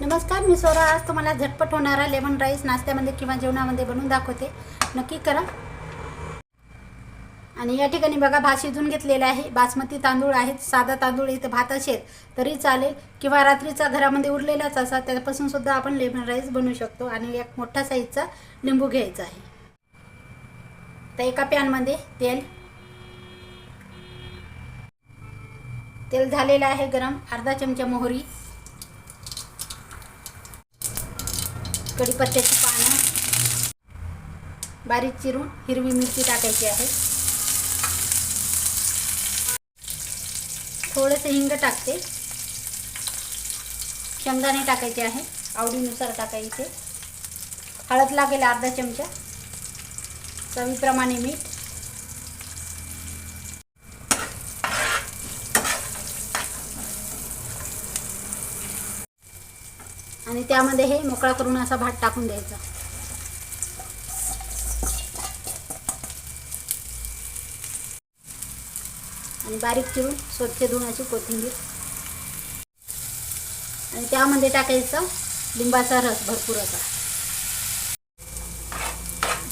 नमस्कार मी सोरा आज तुम्हाला झटपट होणारा लेमन राईस नाश्त्यामध्ये किंवा जेवणामध्ये बनवून दाखवते. नक्की करा. आणि या ठिकाणी बघा भात शिजून घेतलेला आहे. बासमती तांदूळ आहेत साधा तांदूळ इथे भात असेल तरी चालेल. किंवा रात्रीचा घरामध्ये उरलेलाच असा त्यापासून सुद्धा आपण लेमन राईस बनवू शकतो. आणि एक मोठा साईजचा लिंबू घ्यायचा आहे. तर एका पॅनमध्ये तेल. तेल झालेलं आहे गरम. अर्धा चमचा मोहरी. कढीपत्त्याची पानं बारीक चिरून हिरवी मिरची टाकायची आहे. थोडंसं हिंग टाकते. शेंगदाणे टाकायचे आहे आवडीनुसार टाकायचे. हळद लागेल अर्धा चमचा. चवीप्रमाणे मीठ. आणि त्यामध्ये हे मोकळा करून असा भात टाकून द्यायचा. आणि बारीक चिरून स्वच्छ धुण्याची अशी कोथिंबीर. आणि त्यामध्ये टाकायचं लिंबाचा रस भरपूर असा.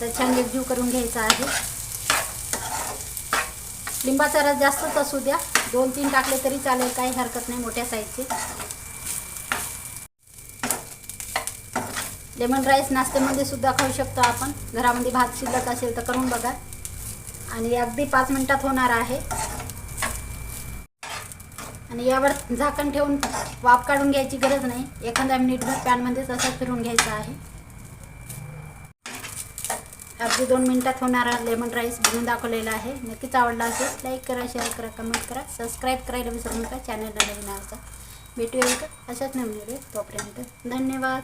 तर छान एकजीव करून घ्यायचा आहे. लिंबाचा रस जास्तच असू द्या. दोन तीन टाकले तरी चालेल काही हरकत नाही मोठ्या साईजचे. लेमन राईस नाश्त्यामध्ये सुद्धा खाऊ शकतो आपण. घरामध्ये भात शिल्लक असेल तर करून बघा. आणि अगदी पाच मिनटात होणार आहे. आणि यावर झाकण ठेवून वाफ काढून घ्यायची गरज नाही. एखाद्या मिनिटभर पॅनमध्येच असं फिरून घ्यायचं आहे. अगदी दोन मिनिटात होणारा लेमन राईस बनवून दाखवलेला आहे. नक्कीच आवडला असेल लाईक करा शेअर करा कमेंट करा. सबस्क्राईब करायला विसरू नका. चॅनलला नवीन आवडता भेटूया अशाच नवीन तोपर्यंत. धन्यवाद.